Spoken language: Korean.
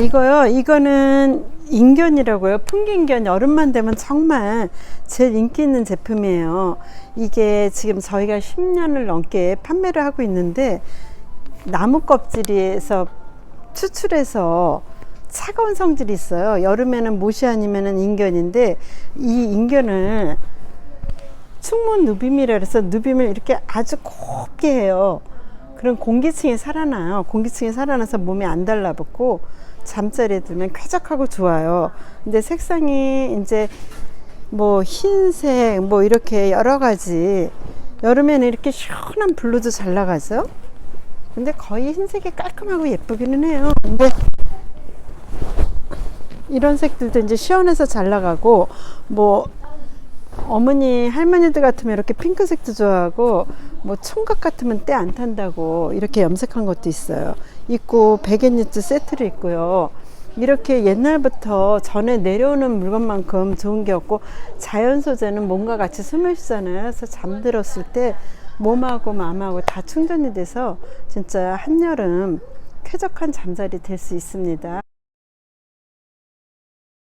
이거요. 이거는 인견이라고요. 풍기인견 여름만 되면 정말 제일 인기 있는 제품이에요. 이게 지금 저희가 10년을 넘게 판매를 하고 있는데 나무 껍질에서 추출해서 차가운 성질이 있어요. 여름에는 못이 아니면은 인견인데 이 인견을 충문 누빔이라 해서 누빔을 이렇게 아주 곱게 해요. 그런 공기층이 살아나요. 공기층이 살아나서 몸에 안 달라붙고 잠자리에 들면 쾌적하고 좋아요. 근데 색상이 이제 뭐 흰색 뭐 이렇게 여러 가지 여름에는 이렇게 시원한 블루도 잘 나가죠. 근데 거의 흰색이 깔끔하고 예쁘기는 해요. 근데 이런 색들도 이제 시원해서 잘 나가고 뭐 어머니 할머니들 같으면 이렇게 핑크색도 좋아하고 뭐 총각 같으면 때 안 탄다고 이렇게 염색한 것도 있어요. 있고 베갯니트 세트를 있고요. 이렇게 옛날부터 전에 내려오는 물건만큼 좋은 게 없고 자연 소재는 몸과 같이 숨을 쉬잖아요. 그래서 잠들었을 때 몸하고 마음하고 다 충전이 돼서 진짜 한여름 쾌적한 잠자리 될 수 있습니다.